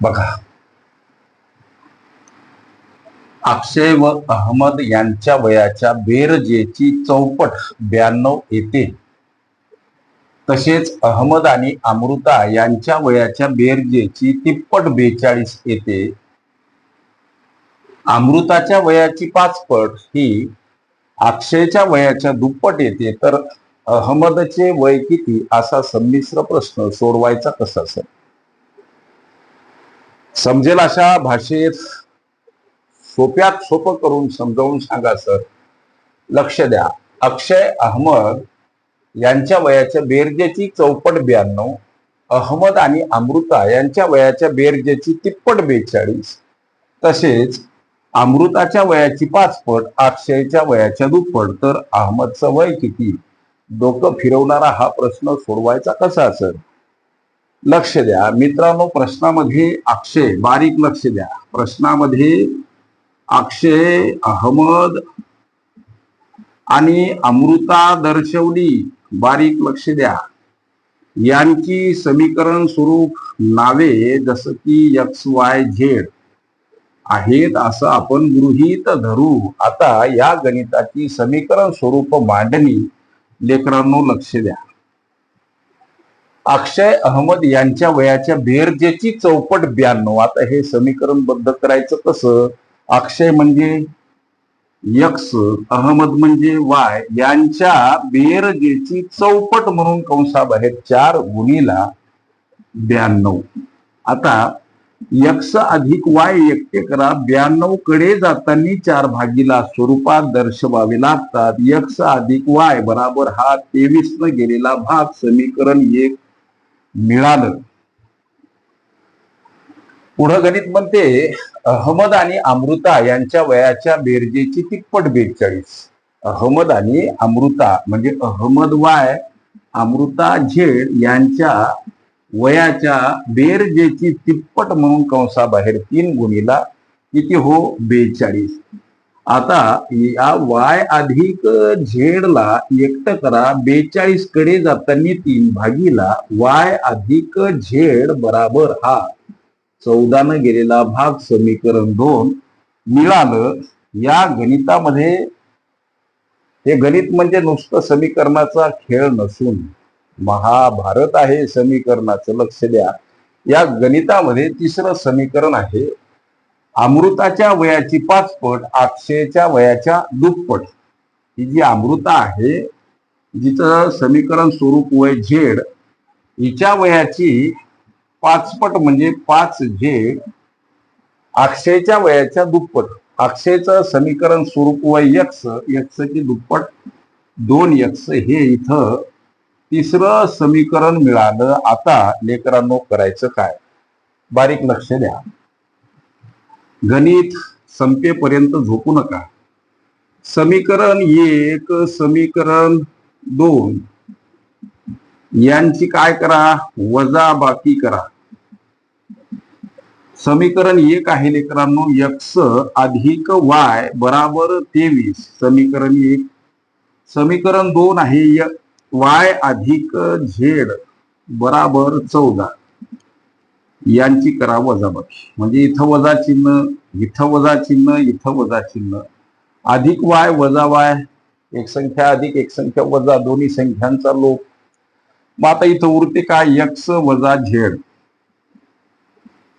बघा. अक्षय व अहमद यांच्या वयाच्या बेरजेची चौपट ब्याण्णव येते. तसेच अहमद आणि अमृता यांच्या वयाच्या बेरजेची तिप्पट बेचाळीस येते. अमृताच्या वयाची पाचपट ही अक्षयच्या वयाच्या दुप्पट येते. तर अहमदचे वय किती? असा संमिश्र प्रश्न सोडवायचा कसा सर? समजेल अशा भाषेत सोप्यात सोपं करून समजावून सांगा सर. लक्ष द्या. अक्षय अहमद यांच्या वयाच्या बेरजेची चौपट ब्याण्णव अहमद आणि अमृता यांच्या वयाच्या बेरजेची तिप्पट बेचाळीस तसेच अमृताच्या वयाची पाचपट अक्षयच्या वयाच्या दुप्पट तर अहमदचं वय किती? डोकं फिरवणारा हा प्रश्न सोडवायचा कसा असेल लक्ष द्या. मित्रांनो प्रश्नामध्ये अक्षय बारीक लक्ष द्या. प्रश्नामध्ये अक्षय अहमद आणि अमृता दर्शवली. बारीक लक्ष द्या. यांची समीकरण स्वरूप नावे जसं की एक्स वाय झेड आहेत असं आपण गृहीत धरू. आता या गणिताची समीकरण स्वरूप मांडणी लेकरांनो लक्ष द्या. अक्षय अहमद यांच्या वयाच्या बेरजेची चौपट ब्याण्णव. आता हे समीकरण बद्ध करायचं कसं? अक्षय म्हणजे यक्स अहमद म्हणजे वाय. यांच्या बेरजेची चौपट म्हणून कंसाबाहेर चार गुणीला ब्याण्णव. आता यक्स अधिक वाय एकटे करा ब्याण्णवकडे जाताना चार भागीला स्वरूपात दर्शवावे लागतात. यक्स अधिक वाय बराबर हा तेवीस न गेलेला भाग समीकरण एक. मिळालं. पुढं गणित म्हणते अहमद आणि अमृता यांच्या वयाच्या बेरजेची तिप्पट बेचाळीस. अहमद आणि अमृता म्हणजे अहमद वाय अमृता झेड यांच्या वयाच्या बेरजेची तिप्पट म्हणून कंसाबाहेर तीन गुणीला किती हो? बेचाळीस. आता या वाय अधिक झेडला एकट करा बेचाळीसकडे जाताना तीन भागीला वाय अधिक झेड बराबर हा. चौदानं गेलेला भाग समीकरण दोन. मिळालं या गणितामध्ये हे गणित म्हणजे नुसतं समीकरणाचा खेळ नसून महाभारत आहे समीकरणाचं लक्ष द्या. या गणितामध्ये तिसरं समीकरण आहे अमृताच्या वयाची पाच पट अक्षयच्या वयाच्या दुप्पट. ही जी अमृता आहे जिचं समीकरण स्वरूप वय झेड हिच्या वयाची पाचपट म्हणजे पाच झेड अक्षयच्या वयाच्या दुप्पट. अक्षयचं समीकरण स्वरूप वय यक्ष यक्षची दुप्पट दोन यक्स हे इथं तिसरं समीकरण मिळालं. आता लेकरांनो करायचं काय? बारीक लक्ष द्या. गणित संपेपर्यंत झोपू नका. समीकरण एक समीकरण दोन. यांची काय करा? वजा बाकी करा. समीकरण एक आहे लेकरांनो एक्स अधिक वाय बराबर तेवीस. समीकरण एक. समीकरण दोन आहे वाय अधिक झेड बराबर चौदा. यांची करा वजाबाकी म्हणजे इथं वजा चिन्ह इथं वजा चिन्ह इथं वजा चिन्ह. अधिक वाय वजा वाय. एक संख्या अधिक एक संख्या वजा. दोन्ही संख्यांचा लोक मग आता इथं उरते काय यक्स वजा झेड.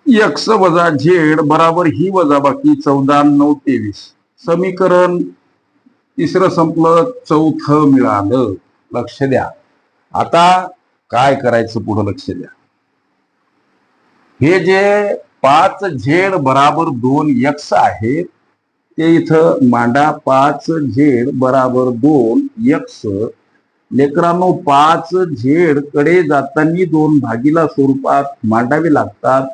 यक्स वजा झेड बराबर ही वजाबाकी चौदा नऊ तेवीस. समीकरण तिसरं संपलं चौथं मिळालं. लक्ष द्या. आता काय करायचं पुढं लक्ष द्या. हे जे पाच झेड बराबर दोन यक्स आहेत ते इथं मांडा पाच झेड बराबर दोन यक्स लेकरांनो पाच झेडकडे जाताना दोन भागीला स्वरूपात मांडावे लागतात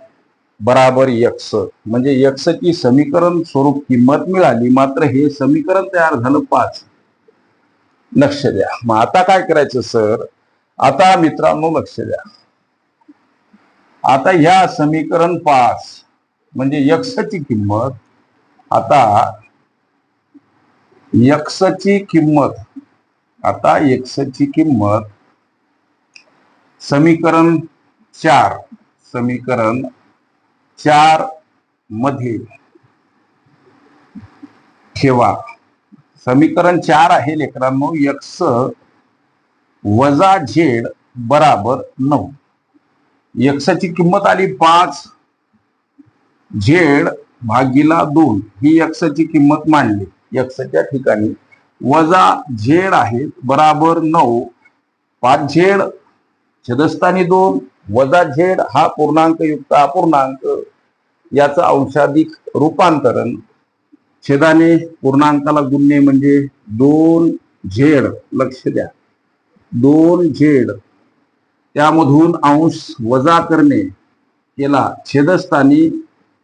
बराबर यक्स म्हणजे यक्सची समीकरण स्वरूप किंमत मिळाली मात्र हे समीकरण तयार झालं पाच. लक्ष द्या. मग आता काय करायचं सर? आता मित्रांनो लक्ष द्या. आता ह्या समीकरण पाच म्हणजे यक्षची किंमत आता यक्षची किंमत आता यक्षची किंमत समीकरण चार समीकरण चारमध्ये ठेवा. समीकरण चार आहे लेकरांनो यक्ष वजा झेड बराबर नऊ. यक्सची किंमत आली पाच. झेड भागीला दोन ही यक्सची किंमत मांडली. यक्सच्या ठिकाणी वजा झेड आहे बराबर नऊ. पाच झेड छदस्थानी दोन. वजा झेड हा पूर्णांक युक्त अपूर्णांक. याचं अंशाधिक रूपांतरण छेदाने पूर्णांकाला गुणणे म्हणजे दोन झेड. लक्ष द्या. दोन झेड. त्यामधून अंश वजा करणे केला. छेदस्थानी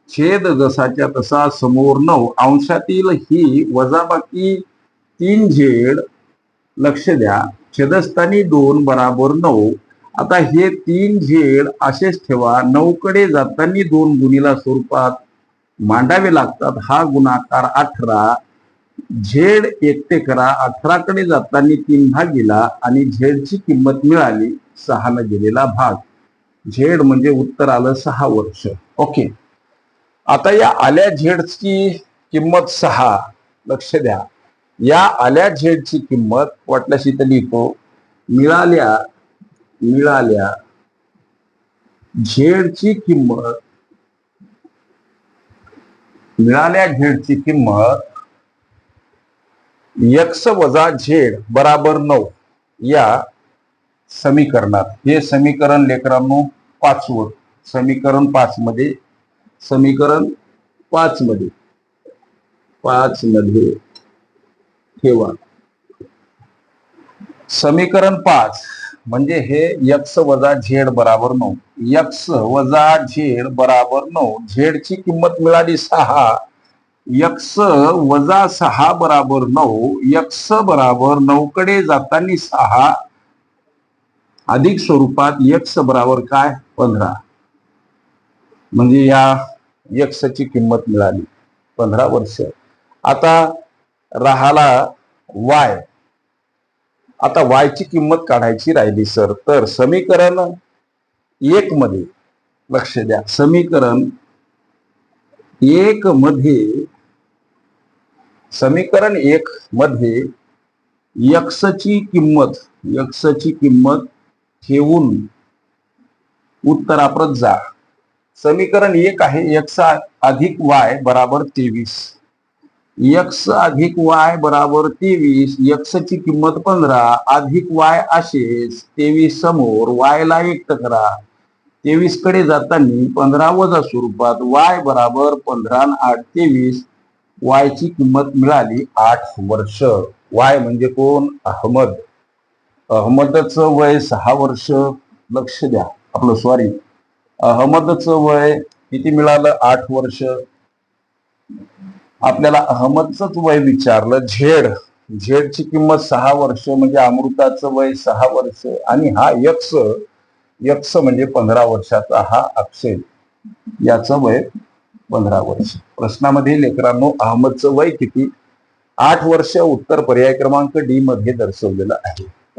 छेद जसाच्या तसा समोर नऊ. अंशातील ही वजाबाकी तीन झेड. लक्ष द्या. छेदस्थानी दोन बराबर नऊ. आता हे तीन झेड असेच ठेवा. नऊकडे जाताना दोन गुणीला स्वरूपात मांडावे लागतात. हा गुणाकार अठरा. झेड एकटे करा. अठराकडे जाताना तीन भागीला आणि झेडची किंमत मिळाली. सहाला गेलेला भाग. झेड म्हणजे उत्तर आलं सहा वर्ष. ओके. आता या आल्या झेडची किंमत सहा. लक्ष द्या. या आल्या झेडची किंमत वाटल्यास इथं लिहितो मिळाल्या मिळाल्या झेडची किंमत मिळाल्या झेडची किंमत यक्स वजा झेड बराबर नऊ. या समीकरणात. हे समीकरण लेकरांनो पाचवं. समीकरण पाच मध्ये. समीकरण पाच मध्ये. पाच मध्ये. ठेवा. समीकरण पाच म्हणजे हे यक्स वजा झेड बराबर नऊ. यक्स वजा झेड बराबर नऊ. झेडची किंमत मिळाली सहा. यक्स वजा सहा बराबर नऊ. यक्स बराबर नऊ कडे जाताना सहा. अधिक स्वरूपात यक्ष बराबर काय? पंधरा. म्हणजे या यक्षची किंमत मिळाली. पंधरा वर्ष. आता राहाला वाय. आता वायची किंमत काढायची राहिली सर. तर समीकरण एक मध्ये लक्ष द्या. समीकरण एक मध्ये समीकरण एक मध्ये यक्षची किंमत यक्षची किंमत ठेवून उत्तराप्रत जा. समीकरण एक आहे यक्स अधिक वाय बराबर तेवीस. यक्ष अधिक वाय बराबर तेवीस यक्षची किंमत पंधरा अधिक वाय असेच तेवीस समोर वायला एक व्यक्त करा. तेवीसकडे जाताना पंधरा वजा स्वरूपात वाय बराबर पंधरा आठ तेवीस वायची किंमत मिळाली आठ वर्ष. वाय म्हणजे कोण? अहमद. अहमदचं वय सहा वर्ष लक्ष द्या. आपलं सॉरी अहमदचं वय किती मिळालं? आठ वर्ष. आपल्याला अहमदच वय विचारलं. झेड. झेडची किंमत सहा वर्ष म्हणजे अमृताचं वय सहा वर्ष. आणि हा यक्ष यक्ष म्हणजे पंधरा वर्षाचा हा अक्षय. याचं वय पंधरा वर्ष. प्रश्नामध्ये लेकरांनो अहमदचं वय किती? आठ वर्ष उत्तर पर्याय क्रमांक डी मध्ये दर्शवलेलं आहे.